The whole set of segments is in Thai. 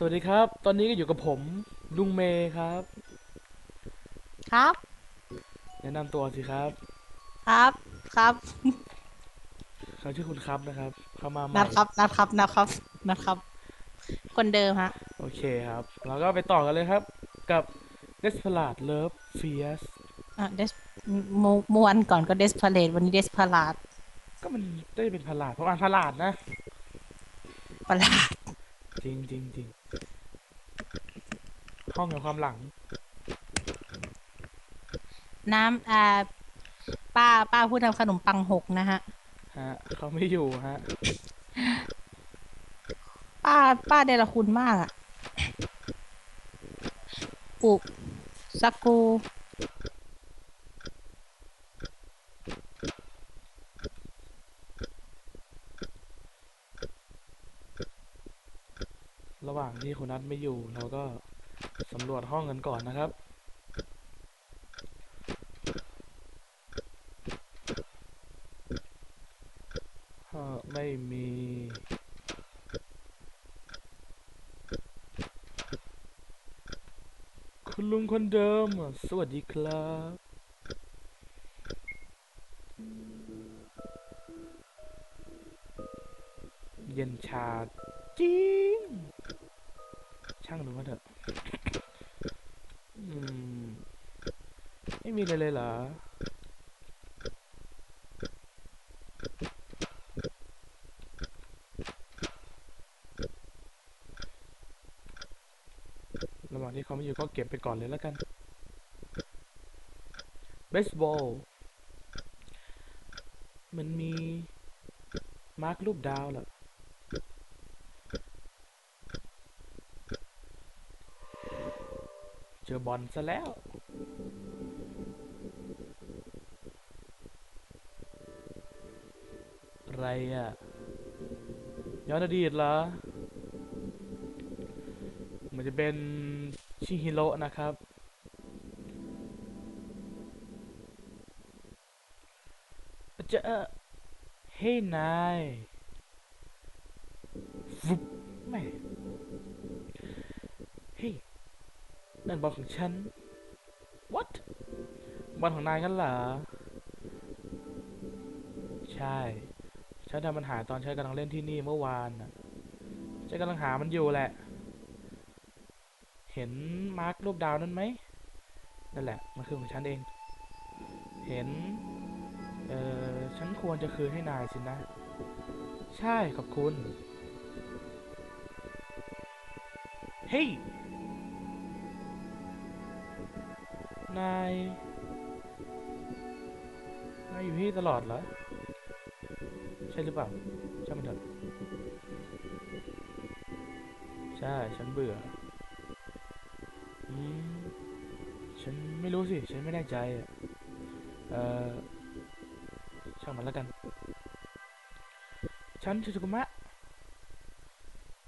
สวัสดีครับ ตอนนี้ก็อยู่กับผมลุงเมย์ครับ ครับ แนะนำตัวสิครับครับครับเขาชื่อคุณครับนะครับ เข้ามาใหม่นัดครับนัดครับนัดครับนัดครับ คนเดิมฮะ โอเคครับเราก็ไปต่อกันเลยครับ กับ Desperate Love Fierce อะเดสมเมื่อวันก่อนก็เดสพาเลตวันนี้เดสพาลาดก็มันได้เป็นพลาดเพราะอ่านพลาดนะ ประหลาดจริงจริงจริง ห้องแห่งความหลัง น้ำอ่าป้าป้าพูดทำขนมปังหกนะฮะ ฮะเขาไม่อยู่ฮะ ป้าป้าเดรคุณมากอะอุสักกูระหว่างที่คุณนัทไม่อยู่เราก็ สำรวจห้องกันก่อนนะครับ ไม่มี คุณลุงคนเดิม สวัสดีครับ ไม่มีเลยเลยเหรอระหว่างที่เขาไม่อยู่ก็เก็บไปก่อนเลยแล้วกัน เบสบอล มันมี มาร์กรูปดาวเหรอเจอบอลซะแล้ว อะไรอะย้อนอดีตเหรอเหมันจะเป็นชิฮิโร่นะครับ จะเฮ้ยนายฟุบแม่เฮ้ยนั่นบอลของฉัน what บอลของนายกันเหรอ ใช่ ฉันทำมันหายตอนฉันกำลังเล่นที่นี่เมื่อวานน่ะฉันกำลังหามันอยู่แหละ เห็นมาร์กรูปดาวนั่นไหมนั่นแหละ มันคือของฉันเอง เห็น เออฉันควรจะคืนให้นายสินะ ใช่ ขอบคุณ เฮ้ย นาย นายอยู่ที่ตลอดเหรอ ช่หรือเปล่าช่างมันเถอะใช่ ฉันเบื่ออืมฉันไม่รู้สิ ฉันไม่แน่ใจ เอ่อ ช่างมันแล้วกัน ฉันชิซุกุมะ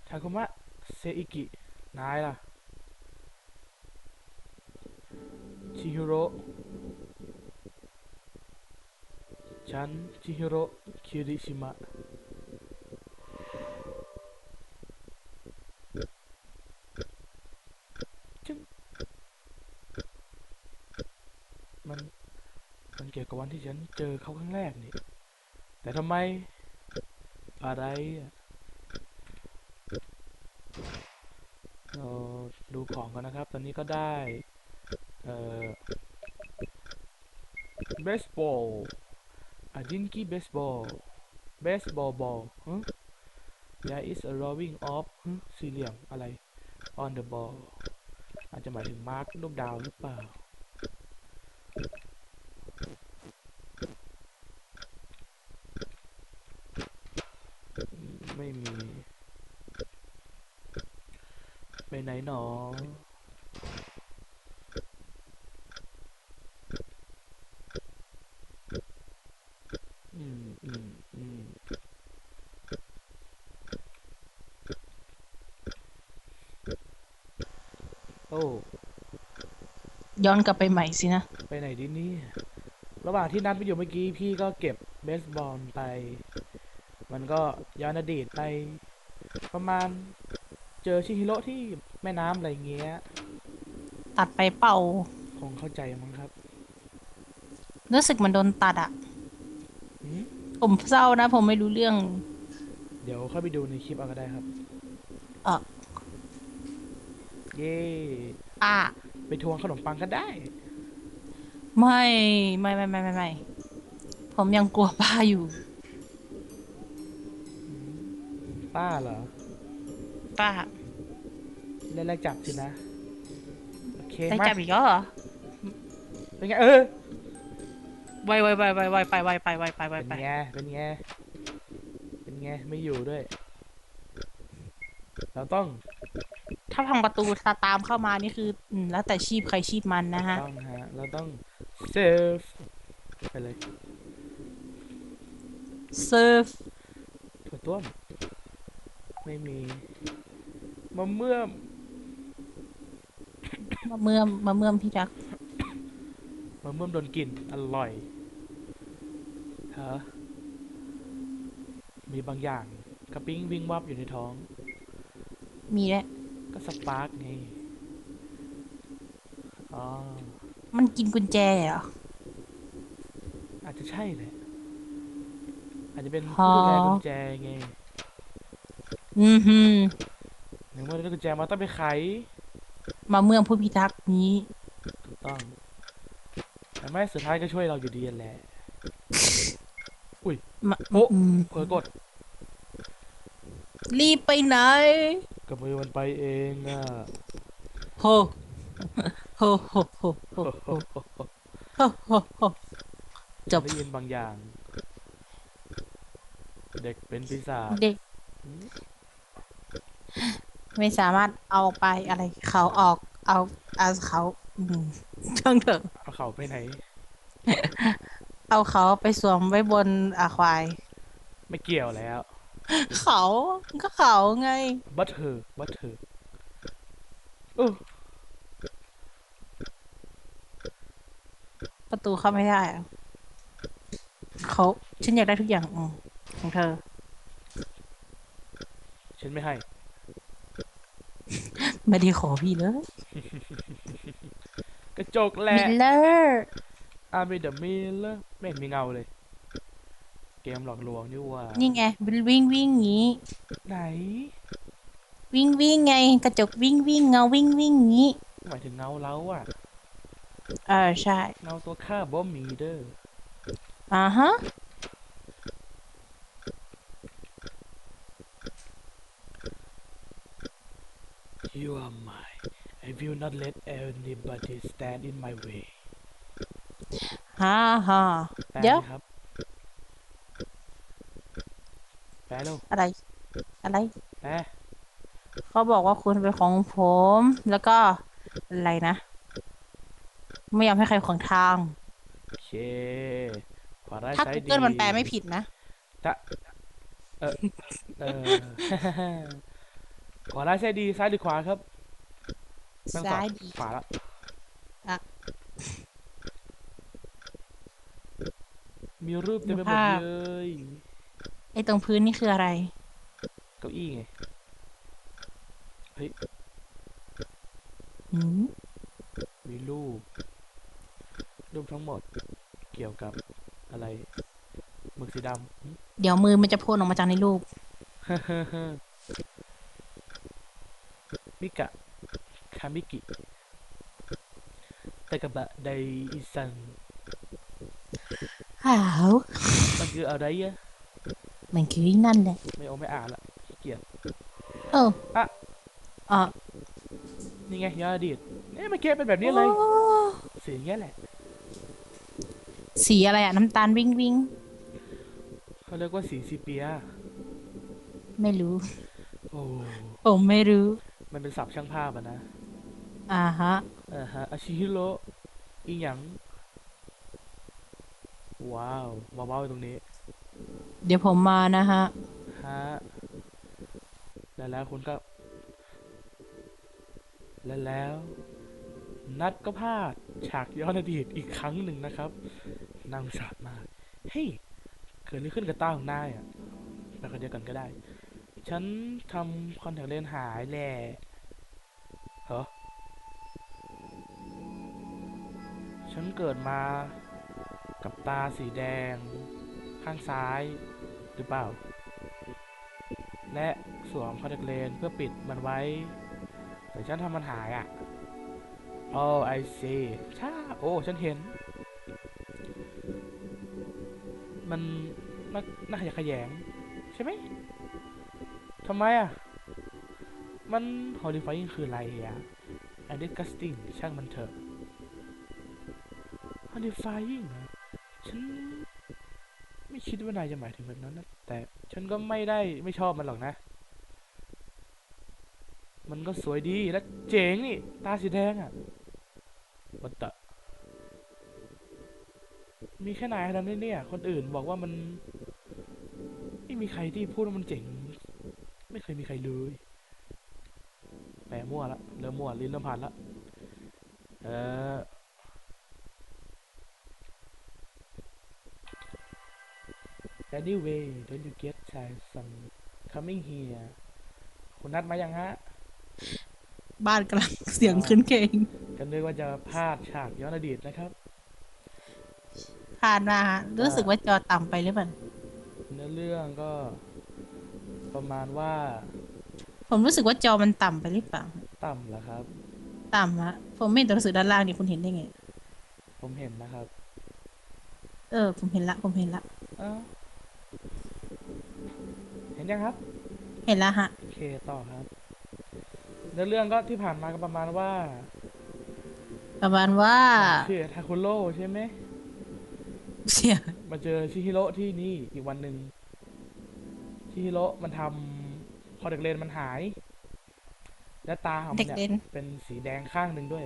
ทาคุมะ เซอิกิ นายล่ะ ชิฮิโร่ฉัน ชิฮิโร่ คิริชิมะจึงมัน มันเกี่ยวกับวันที่ฉันเจอเขาครั้งแรกนี่ แต่ทำไม อะไรเราดูของกันนะครับ ตอนนี้ก็ได้ เอ่อเบสบอล อะดินกี้เบสบอลเบสบอลบอลฮะ There is a rolling off ฮะสี่เหลี่ยมอะไร on the ball อาจจะหมายถึงมาร์ครูปดาวหรือเปล่า ไม่มี ไปไหนหนอมอืมอืมโอ้ ย้อนกลับไปใหม่สินะ ไปไหนดีเนี่ยระหว่างที่นัดไปอยู่เมื่อกี้พี่ก็เก็บเบสบอลไป มันก็ย้อนอดีตไป ประมาณเจอชิฮิโร่ที่แม่น้ำอะไรเงี้ย ตัดไปเป่า คงเข้าใจมั้งครับ รู้สึกมันโดนตัดอะหืมผมเศร้านะ ผมไม่รู้เรื่อง เดี๋ยวเข้าไปดูในคลิปเอาก็ได้ครับ เออ เย่ป้าไปทวงขนมปังก็ได้ ไม่ไม่ไม่ไม่ไม่ไม่ผมยังกลัวป้าอยู่ ป้าเหรอ ป้าเล่นแรกจับสินะ โอเคได้มาจับอีกแล้วเหรอเป็นไงเออไวไวไวไวไวไปไวไปไวไปไวเป็นไปไงเป็นไงเป็นไงไม่อยู่ด้วย เราต้องถ้าพังประตูตามเข้ามานี่คืออืมแล้วแต่ชีพใครชีพมันนะฮะ ต้องฮะเราต้องเซฟไปเลย เซิร์ฟถั่วต้วมไม่มีมะเมื่อมมาเมื่อมมาเมื่อมที่รักมะเมื่อมโดนกลิ่นอร่อยฮะมีบางอย่างกระปิ้งวิ่งวับอยู่ในท้อง มีแล้ว ก็สปาร์กไงอ๋อมันกินกุญแจเหรอ อาจจะใช่แหละอาจจะเป็นอ๋อผู้ดูแลกุญแจไงอือหือหนึ่งเมื่อได้กุญแจมาต้องไปไข มาเมื่อมผู้พิทักษ์นี้ ถูกต้อง แต่ไม่สุดท้ายก็ช่วยเราอยู่ดีนั่นแหละมาโอ้อืมเผลอกด รีบไปไหน กับมือมันไปเองอะโฮโฮโฮโฮโฮโฮโฮโฮโฮจบได้ยินบางอย่าง เด็กเป็นปีศาจเด็ก ไม่สามารถเอาไปอะไรเขาออกเอาเอาเขาอืมช่างเถอะเอาเขาไปไหน เอาเขาไปสวมไว้บนอาควาย ไม่เกี่ยวแล้ว เขาก็เขาไง บัตเธอบัตเธอเออประตูเข้าไม่ได้อะเขาฉันอยากได้ทุกอย่างอืมของเธอ ฉันไม่ให้ ไม่ได้ขอพี่เลยกระจกแหละ มิลเลอร์ อามีเดอะมิลเลอร์ไม่เห็นมีเงาเลย เกมหลอกลวงนี่ว่านี่ไงวิ่งวิ่งงี้ ไหน วิ่งวิ่งไง กระจกวิ่งวิ่งเงาวิ่งวิ่งงี้หมายถึงเงาเราอะเออใช่ เงาตัวข้าบ่มีเด้ออ่าฮะ You are mine I will not let anybody stand in my way ฮ่าฮ่าแปลเดี๋ยวสิครับ แปลเร็วอะไร อะไร แปลเขาบอกว่าคุณเป็นของผม แล้วก็อะไรนะ ไม่ยอมให้ใครขวางทางโอเคขวาร้ายถ้า ซ้ายดี Google มันแปลไม่ผิดนะ ถ้าเออเออ ขวาร้ายซ้ายดีซ้ายหรือขวาครับไม่ต้องตอบซ้ายดี ขวาละอะ มีรูปเต็มไปหมดภาพเลย ไอ้ตรงพื้นนี่คืออะไร เก้าอี้ไงหืมมีรูป รูปทั้งหมด เกี่ยวกับอะไรหมึกสีดำหึ เดี๋ยวมือมันจะพ่นออกมาจากในรูป มิกะ คามิกิตะกะบะไดอิซัง อ้าว มันคืออะไรอะ มันคือนั่นแหละ ไม่เอาไม่อ่านละขี้เกียจเอออะอะนี่ไงย้อนอดีตเนี่ยเมื่อกี้เป็นแบบนี้เลยโอ้สีอย่างเงี้ยแหละสีอะไรอะน้ำตาลวิ่งวิ่งเขาเรียกว่าสีซีเปีย ไม่รู้ โอ้ผมไม่รู้ มันเป็นศัพท์ช่างภาพอะนะอ่าฮะ อ่าฮะอาชิฮิโร่อีหยัง ว้าวมาเบ้าตรงนี้ เดี๋ยวผมมานะฮะ ฮะ แล้วแล้วคุณก็ และแล้ว นัดก็พลาด ฉากย้อนอดีตอีกครั้งหนึ่งนะครับน่างสารมากเฮ้ยเกิดอะไรขึ้นกับตาของนายอะไปคนเดียวกันก็ได้ ฉันทำคอนแทคเลนส์หายแหละเหรอฉันเกิดมากับตาสีแดง ข้างซ้ายหรือเปล่า และสวมคอนแทคเลนส์เพื่อปิดมันไว้แต่ฉันทำมันหายอะโอ้ I see ช่าโอ้ ฉันเห็น มันน่าน่าขยะแขยง ใช่ไหมทำไมอะ มัน horrifying คืออะไรอะ and disgusting ช่างมันเถอะ horrifying ฉัน คิดว่านายจะหมายถึงแบบนั้นนะแต่ฉันก็ไม่ได้ไม่ชอบมันหรอกนะ มันก็สวยดีและเจ๋งนี่ ตาสีแดงอะวัตตะมีแค่นายทำได้เนี่ย คนอื่นบอกว่ามันไม่มีใครที่พูดว่ามันเจ๋ง ไม่เคยมีใครเลยแปะมั่วละเริ่มมั่วลิ้นเริ่มผ่านละเออ anyway don't you get tired some coming here คุณนัดมายังฮะ บ้านกำลังเสียงขึ้นเคงกันนึกว่าจะพลาดฉากย้อนอดีตนะครับผ่านมาฮะรู้สึกว่าจอต่ำไปหรือเปล่าเนื้อเรื่องก็ประมาณว่า ผมรู้สึกว่าจอมันต่ำไปหรือเปล่า ต่ำเหรอครับ ต่ำฮะผมไม่เห็นตัวหนังสือด้านล่างนี่คุณเห็นได้ไง ผมเห็นนะครับ เออ ผมเห็นละ ผมเห็นละอ้าวเห็นยังครับ เห็นละฮะ โอเคต่อครับเนื้อเรื่องก็ที่ผ่านมาก็ประมาณว่า ประมาณว่าชื่อทาคุโร่ใช่ไหมเสียมาเจอชิฮิโร่ที่นี่อีกวันหนึ่งชิฮิโร่มันทำคอเด็กเลนส์มันหาย และตาของมัเด็นกเนี่ยเด่นเป็นสีแดงข้างหนึ่งด้วย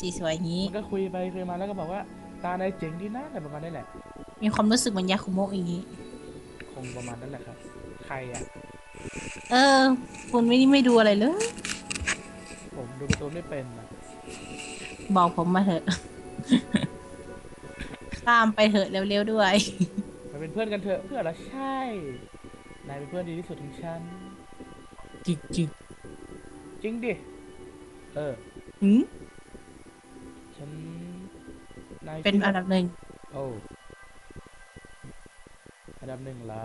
สีสวยอย่างนี้ มันก็คุยไปคุยมาแล้วก็บอกว่า ตานายเจ๋งดีนะอะไรประมาณนี้แหละ มีความรู้สึกเหมือนยาคุโมะอย่างนี้ คงประมาณนั้นแหละครับใค รอะ เออ คุณไม่ได้ไม่ดูอะไรเลยผมดูการ์ตูนไม่เป็นอะบอกผมมาเถอะ ข้ามไปเถอะเร็วๆด้วย มาเป็นเพื่อนกันเถอะเพื่อนละใช่ นายเป็นเพื่อนดีที่สุดของฉันจิกจิกจริงดิ เออ หืมฉัน นายเป็นคิดว่าอันดับหนึ่ง โอ้อันดับหนึ่งละ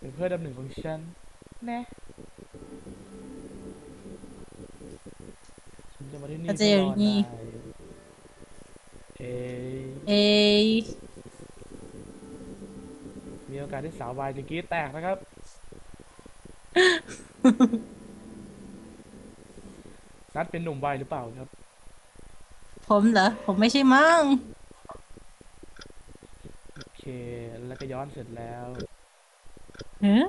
เป็น เพื่อนอันดับหนึ่งของฉันแน่ฉันจะมาที่นี่เราจะอยู่เพื่รนี่นายเอ้ยเอยมีโอกาสที่สาววายจะกรีดแตกนะครับ นัดเป็นหนุ่มวายหรือเปล่าครับ ผมเหรอ ผมไม่ใช่มั้ง โอเค แล้วก็ย้อนเสร็จแล้วเฮ้ย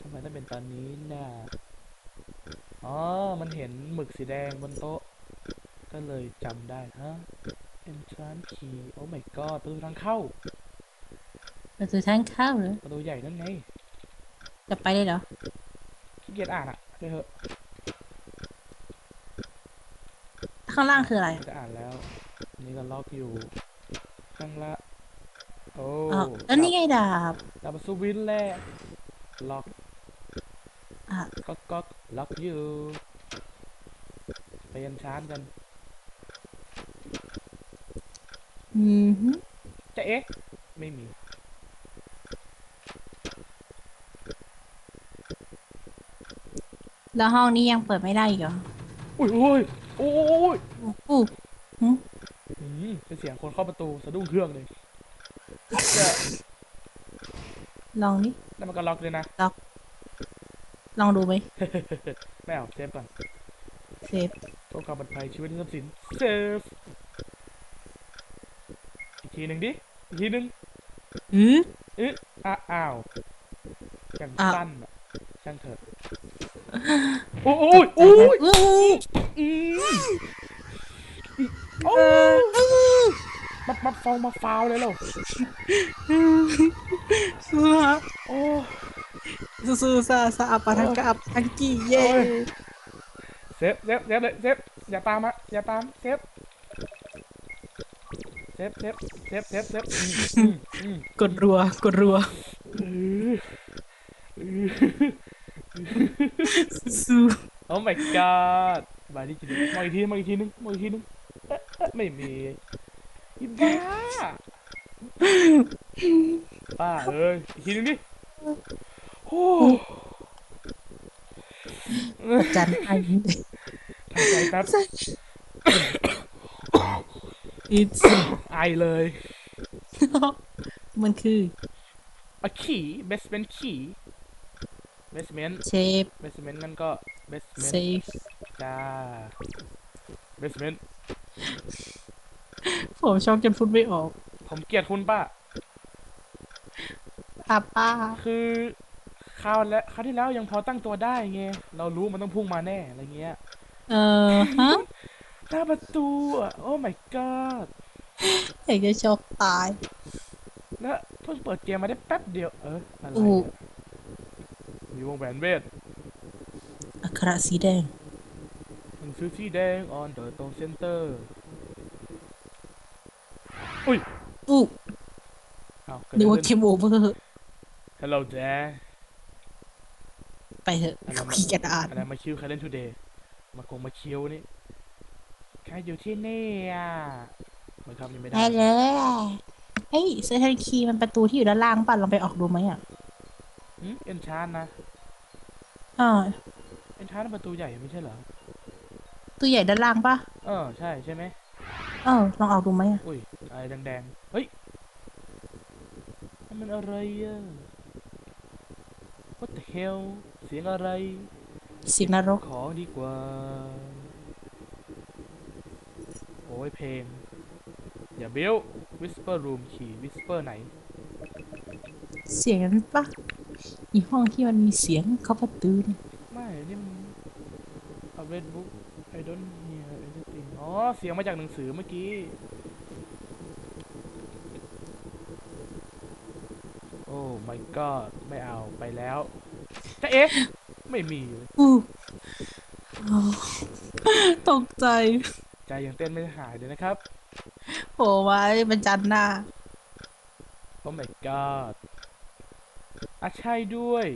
ทำไมต้องเป็นตอนนี้น่ะอ๋อ มันเห็นหมึกสีแดงบนโต๊ะ ก็เลยจำได้ฮะ entrance key โอ้ my god ประตูทางเข้า ประตูทางเข้าเหรอ ประตูใหญ่นั่นไง จะไปได้เหรอขี้เกียจอ่านอะไปเถอะ ข้างล่างคืออะไร จะอ่านแล้วอันนี้ก็ล็อกอยู่ ข้างละโอ้อ๋อแล้วนี่ไงดาบ ดาบสวินแหละล็อกอะก๊อกก๊อกล็อกอยู่ไปยันชานกันอืมฮึจะเอ๊ะ ไม่มี แล้วห้องนี้ยังเปิดไม่ได้อีกเหรออุ้ยอุ้ยโอ้ยอู้อืมเป็นเสียงคนเข้าประตูสะดุ้งเครื่องเลย จะลองดิแล้วมันก็ล็อกเลยนะลองดูไหม ไม่เอาเซฟก่อน เซฟเพื่อความปลอดภัยชีวิตและทรัพย์สิน เซฟ อีกทีหนึ่งดิ อีกทีหนึ่งอืออึะอะอ้าวอย่างอ้าวสั้นอะช่างเถอะ โอ้ยโอ้ยโอ้ยอู้อืมโอ้ยมามาฟองมาฟาวเลยเหรอ สู้ฮะโอ้สู้ๆซาซาอัปปะทังกะอัปทังกี้เย่โอ้ยเซฟเซฟเซฟเลยเซฟอย่าตามอะอย่าตามเซฟเซฟเซฟเซฟเซฟเซฟอืมอืมอืมกดรัวกดรัวเออเออสู้โอ้ my god บายที่จริงมาอีกทีมาอีกทีนึงมาอีกทีนึงเอ๊ะเอ๊ะไม่มีอีบ้า ป้าเอ้ยอีกทีนึงดิโอ้จันไอทำใจแป๊บ it's ไอเลยมันคืออะขี่เบสเมนขี่เบสเมนเชฟเบสเมนนั่นก็เบสเมนเซฟจ้าเบสเมนผมชอบจนพูดไม่ออก ผมเกลียดคุณป้าป้าป้า คือคราวแล้วคราวที่แล้วยังพอตั้งตัวได้ไงเรารู้มันต้องพุ่งมาแน่อะไรเงี้ยเออฮะ หน้าประตูอะโอ้ my god อยากจะชอบตาย แล้วเพิ่งเปิดเกมมาได้แป๊บเดียวเอออะไรอู้ อะมีวงแหวนเวท อัคระสีแดง หนังสือสีแดง on the ตรง center อุ้ย อู้อ้าวเกิดนึกอะไรว่าขึ้นเกมโอเวอร์ Hello there ไปเถอะอะไรมาขี้เกียจอ่านอะไรมาคิวใครเล่น today มาคงมาคิวนี่ใครอยู่ที่นี่อะเหมือนคำนี้ไม่ได้ได้เลยเฮ้ยเซอร์เทนคีมันประตูที่อยู่ด้านล่างป่ะลองไปออกดูไหมอะอืมเอ็นชานนะอ่าเอ็นชานประตูใหญ่ไม่ใช่เหรอ ตัวใหญ่ด้านล่างป่ะ เออ ใช่ใช่ไหม เออลองออกดูไหมอะอุ้ยอะไรแดงๆ เฮ้ยนั่นมันอะไรอะ What the hell เสียงอะไร เสียงนรก ของดีกว่า โอ้ยเพลง อย่าเบล Whisper Room ขี่ Whisper ไหน เสียงนั้นป่ะอีห้องที่มันมีเสียงเขาประตูเนี่ย ไม่ นี่มัน A red book I don't hear anything อ๋อ เสียงมาจากหนังสือเมื่อกี้ โอ้ my god ไม่เอาไปแล้วจะเอ๊ะ ไม่มีเลยอู้อ้าวตกใจ ใจยังเต้นไม่หายเลยนะครับโผล่มาเป็นจันหน้าโอ้ my god อะใช่ด้วย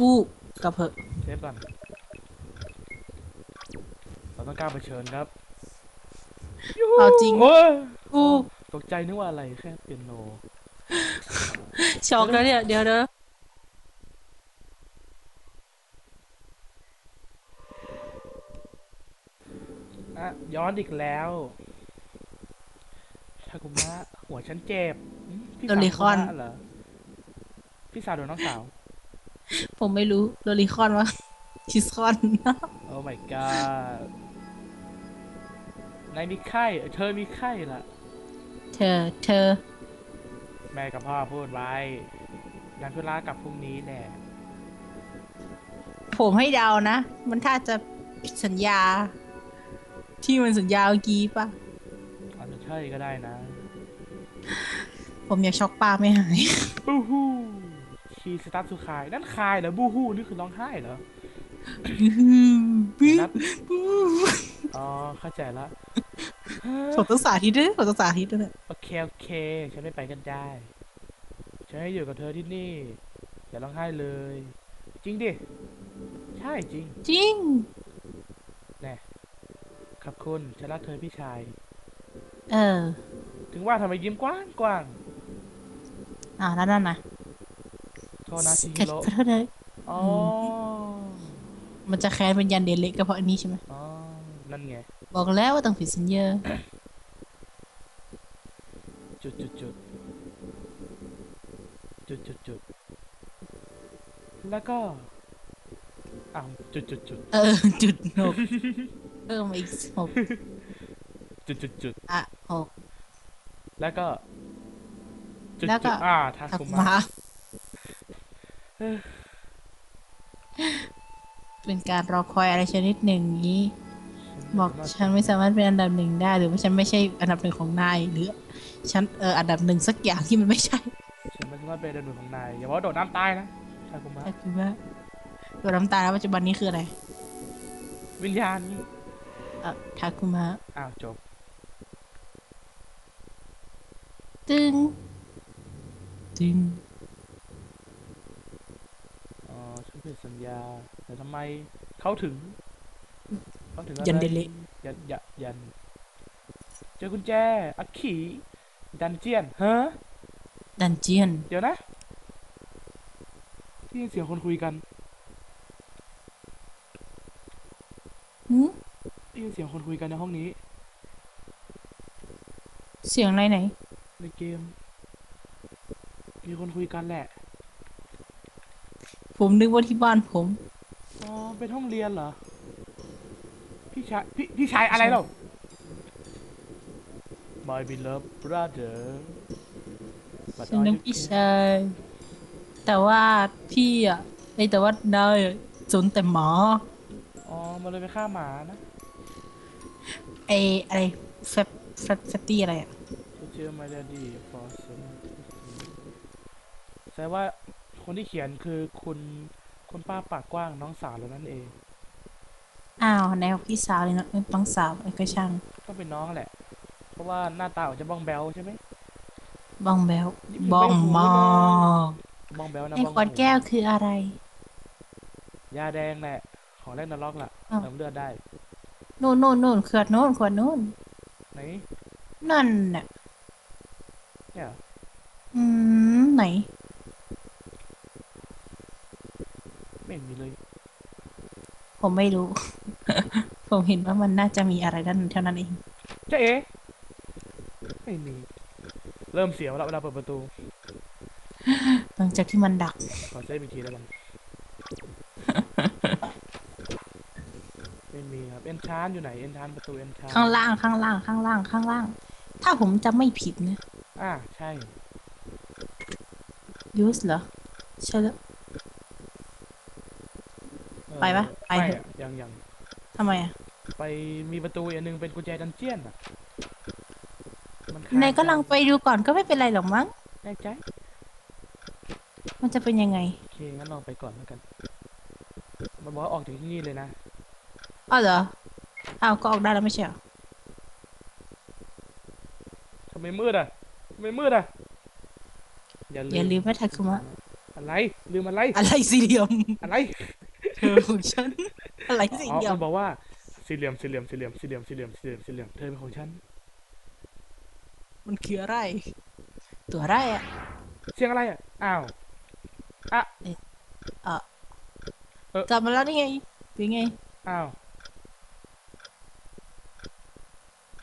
อู้กลับเถอะเซฟก่อนเราต้องกล้าเผชิญครับเอาจริงโอ้ยอู้ตกใจนึกว่าอะไรแค่เปียโนช็อกแล้วเนี่ยเดี๋ยวเดี๋ยวอะย้อนอีกแล้วทากุมะหัวฉันเจ็บอืมพี่สาวทากุมะเหรอพี่สาวโดนน้องสาว ผมไม่รู้โรลิคอนวะชิสคอน โอ้ my god นายมีไข้เออเธอมีไข้ล่ะ เธอ เธอ แม่กับพ่อพูดไว้งานธุระกลับพรุ่งนี้แน่ ผมให้เดานะ มันถ้าจะผิดสัญญา ที่มันสัญญาเมื่อกี้ป่ะอาจจะใช่ก็ได้นะ ผมอยากช็อกป้าไม่หายบูฮู ชีสตาร์ทสุคาย นั่นคายเหรอบูฮูนี่คือร้องไห้เหรอนัดอ๋อเข้าใจละผมต้องสาธิตด้วยผมต้องสาธิตด้วยเนี่ยโอเคโอเค ฉันไม่ไปกันได้ฉันให้อยู่กับเธอที่นี่ อย่าร้องไห้เลย จริงดิ ใช่จริง จริงแน่ขอบคุณฉันรักเธอพี่ชาย เออ ถึงว่าทำไมยิ้มกว้างกว้างอ่าแล้วนั่นนะ โทษนะชิฮิขอโร่ขอโทษเลยอ๋อมันจะแค้นเป็นยันเดเล็กก็เพราะอันนี้ใช่ไหมอ๋อนั่นไง บอกแล้วว่าต้องผิดสัญญาจุดจุดจุดจุดจุดจุดแล้วก็อ้าวจุดจุดจุดเออ จุดหกเพิ่มมาอีกหกจุดจุดจุดอะหก แล้วก็จุดแล้วก็ จุดอ่าทาถักคุมามะ เป็นการรอคอยอะไรชนิดหนึ่งนี้ บอกฉันไม่สามารถเป็นอันดับหนึ่งได้ หรือว่าฉันไม่ใช่อันดับหนึ่งของนายหรือฉันเอออันดับหนึ่งสักอย่างที่มันไม่ใช่ฉันไม่สามารถเป็นดาวดวงของนายอย่าบอกว่าโดดน้ำตายนะทาคุมะแต่คือว่าตัวน้ำตาลปัจจุบันนี้คืออะไร วิญญาณนี่เออทาคุมะอ้าวจบตึงตึง อ๋อฉันผิดสัญญา แต่ทำไมเขาถึงเขาถึงอะไรยันเดเละยันยันยันเจอกุญแจอักขีดันเจียนฮะดันเจียน เดี๋ยวนะได้ยินเสียงคนคุยกันหืมได้ยินเสียงคนคุยกันในห้องนี้ เสียงอะไรไหน ในเกม มีคนคุยกันแหละ ผมนึกว่าที่บ้านผม อ๋อเป็นห้องเรียนเหรอ พี่ชายพี่พี่ชายอะไรเล่า My beloved brother But ฉัน are นึก you พี่ okay? ชาย แต่ว่าพี่อะไอยแต่ว่านายอะสนแต่หมอ อ๋อมันเลยไปฆ่าหมานะไออะไรแฟบแฟบแฟตตี้อะไรอะ To tell my daddy for some แสดงว่า คนที่เขียนคือคุณคุณป้าปากกว้างน้องสาวเรานั่นเอง อ้าวไหนบอกพี่สาวเลยเนาะเอ้ยต้องสาวไอ้ก็ช่างก็เป็นน้องแหละ เพราะว่าหน้าตาอาจจะบ้องแบวใช่ไหมบ้องแบวนี่มันบ้องไม่รู้มอเลยบ้องแบวนะไอ้บ้องขวดหูแก้วคืออะไร ยาแดงแหละ ของแรกนรกล่ะอ้าวเติมเลือดได้นู่นนู่นนู่นขวดนู่นขวดนู่นไหนนั่นน่ะเนี่ยเหรออืมไหน ไม่เห็นมีเลย ผมไม่รู้ ผมเห็นว่ามันน่าจะมีอะไรด้านเท่านั้นเองเจ๊เอ๋ไม่มี เริ่มเสียวแล้วเวลาเปิดประตูหลังจากที่มันดัก ขอเซฟอีกทีแล้วกันไม่มีครับเอนชานอยู่ไหนเอนชานประตูเอนชานข้างล่างข้างล่างข้างล่างข้างล่าง ถ้าผมจะไม่ผิดนะอ่าใช่ยูสเหรอใช่แล้วเอ่อ ไปปะไปม่เถอะอะยังยังทำไมอะไปมีประตูอีกอันหนึงเป็นกุญแจดันเจียนอะมันข้ามนายก็ลองไปดูก่อนก็ไม่เป็นไรหรอกมั้งแน่ใจ มันจะเป็นยังไง โอเคงั้นลองไปก่อนแล้วกัน มันบอกว่าออกจากที่นี่เลยนะอ้าวเหรออ้าวก็ออกได้แล้วไม่ใช่เหรอทำไมมืดอะทำไมมืดอะ อย่าอย่าลืมว่าทาคุมะอะไร ลืมอะไร อะไรสี่เหลี่ยม อะไร เธอของฉัน อะไรสี่อ๋อเหลี่ยมมันบอกว่าสี่เหลี่ยมสี่เหลี่ยมสี่เหลี่ยมสี่เหลี่ยมสี่เหลี่ยมสี่เหลี่ยมสี่เหลี่ยมเธอเป็นของฉัน มันคืออะไร ตัวอะไรอะ เสียงอะไรอะ อ้าวกลับมาแล้วนี่ไงหรือไง อ้าว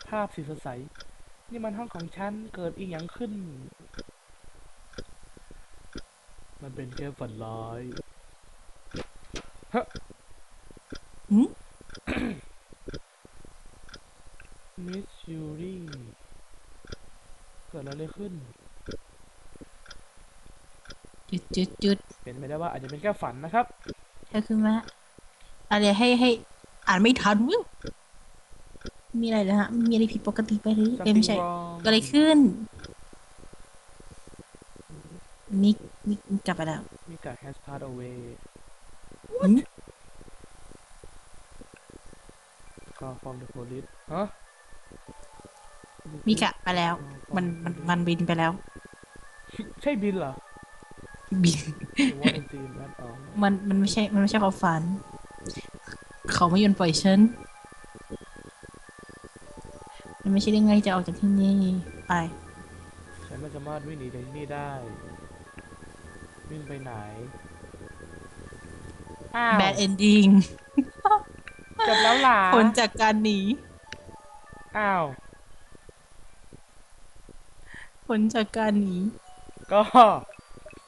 ภาพสีสดใส นี่มันห้องของฉัน เกิดอีกอย่างขึ้น มันเป็นแค่ฝันร้ายหื มมิสยูรี่เกิดอะไรขึ้น จุดจุดจุดเป็นไปได้ว่าอาจจะเป็นแค่ฝันนะครับเธอคือมะอะไรให้ให้อ่านไม่ทันวิวมีอะไรนะฮะ มีอะไรผิดปกติไปหรือเอ้ยไม่ใช่ Something wrong เกิดอะไรขึ้น มิกมิกมิกกลับไปแล้ว Mika has passed away หืมก็ from the police ฮะมิกะไปแล้ว มันมันมันบินไปแล้ว ใช่บินเหรอ บินหรือว่าเป็นจีนนั่นอ๋อมันมันไม่ใช่ มันไม่ใช่ความฝัน เขาไม่ยอมปล่อยฉัน มันไม่ใช่เรื่องง่ายจะออกจากที่นี่ไป ฉันไม่สามารถวิ่งหนีจากที่นี่ได้ วิ่งไปไหน อ้าว bad ending จบแล้วหล่ะผลจากการหนี อ้าวผลจากการหนี ก็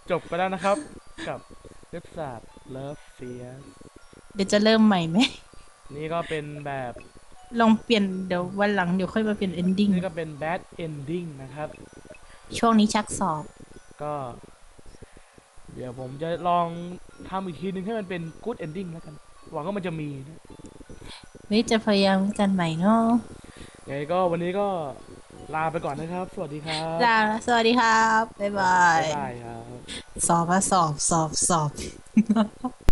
จบไปแล้วนะครับ กับเว็บไซต์ Love Fear เดี๋ยวจะเริ่มใหม่ไหม นี่ก็เป็นแบบ ลองเปลี่ยนเดี๋ยววันหลังเดี๋ยวค่อยมาเปลี่ยน ending นี่ก็เป็น bad ending นะครับ ช่วงนี้ชักสอบ ก็ เดี๋ยวผมจะลองทำอีกทีนึงให้มันเป็น good ending แล้วกัน หวังว่ามันจะมีนะเฮ้ยจะพยายามกันใหม่เนาะยังไงก็วันนี้ก็ลาไปก่อนนะครับ สวัสดีครับ ลาสวัสดีครับ บ๊ายบาย บ๊ายบายครับ สอบอะสอบสอบสอบ